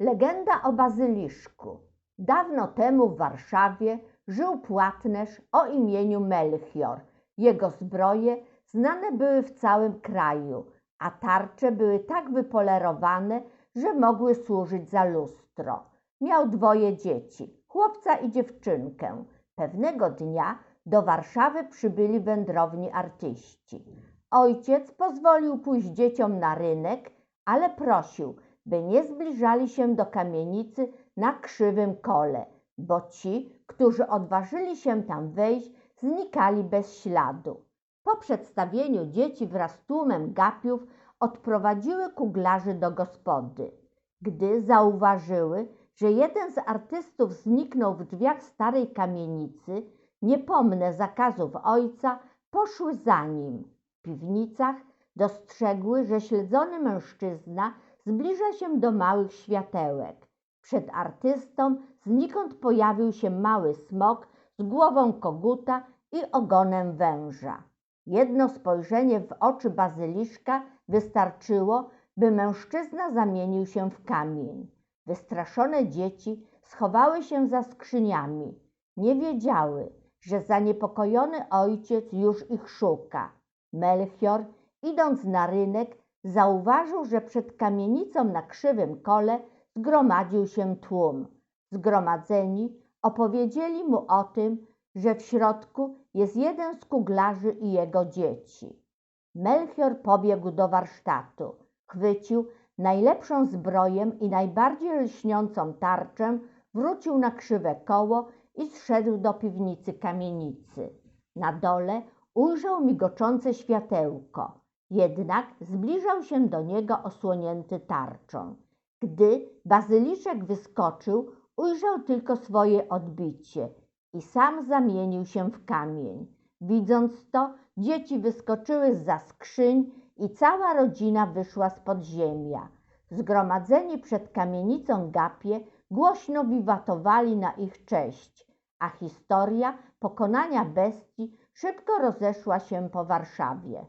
Legenda o bazyliszku. Dawno temu w Warszawie żył płatnerz o imieniu Melchior. Jego zbroje znane były w całym kraju, a tarcze były tak wypolerowane, że mogły służyć za lustro. Miał dwoje dzieci, chłopca i dziewczynkę. Pewnego dnia do Warszawy przybyli wędrowni artyści. Ojciec pozwolił pójść dzieciom na rynek, ale prosił, by nie zbliżali się do kamienicy na krzywym kole, bo ci, którzy odważyli się tam wejść, znikali bez śladu. Po przedstawieniu dzieci wraz z tłumem gapiów odprowadziły kuglarzy do gospody. Gdy zauważyły, że jeden z artystów zniknął w drzwiach starej kamienicy, niepomne zakazów ojca, poszły za nim. W piwnicach dostrzegły, że śledzony mężczyzna zbliża się do małych światełek. Przed artystą znikąd pojawił się mały smok z głową koguta i ogonem węża. Jedno spojrzenie w oczy bazyliszka wystarczyło, by mężczyzna zamienił się w kamień. Wystraszone dzieci schowały się za skrzyniami. Nie wiedziały, że zaniepokojony ojciec już ich szuka. Melchior, idąc na rynek, zauważył, że przed kamienicą na krzywym kole zgromadził się tłum. Zgromadzeni opowiedzieli mu o tym, że w środku jest jeden z kuglarzy i jego dzieci. Melchior pobiegł do warsztatu, chwycił najlepszą zbroję i najbardziej lśniącą tarczę, wrócił na krzywe koło i zszedł do piwnicy kamienicy. Na dole ujrzał migoczące światełko, jednak zbliżał się do niego osłonięty tarczą. Gdy bazyliszek wyskoczył, ujrzał tylko swoje odbicie i sam zamienił się w kamień. Widząc to, dzieci wyskoczyły za skrzyń i cała rodzina wyszła z podziemia. Zgromadzeni przed kamienicą gapie głośno wiwatowali na ich cześć, a historia pokonania bestii szybko rozeszła się po Warszawie.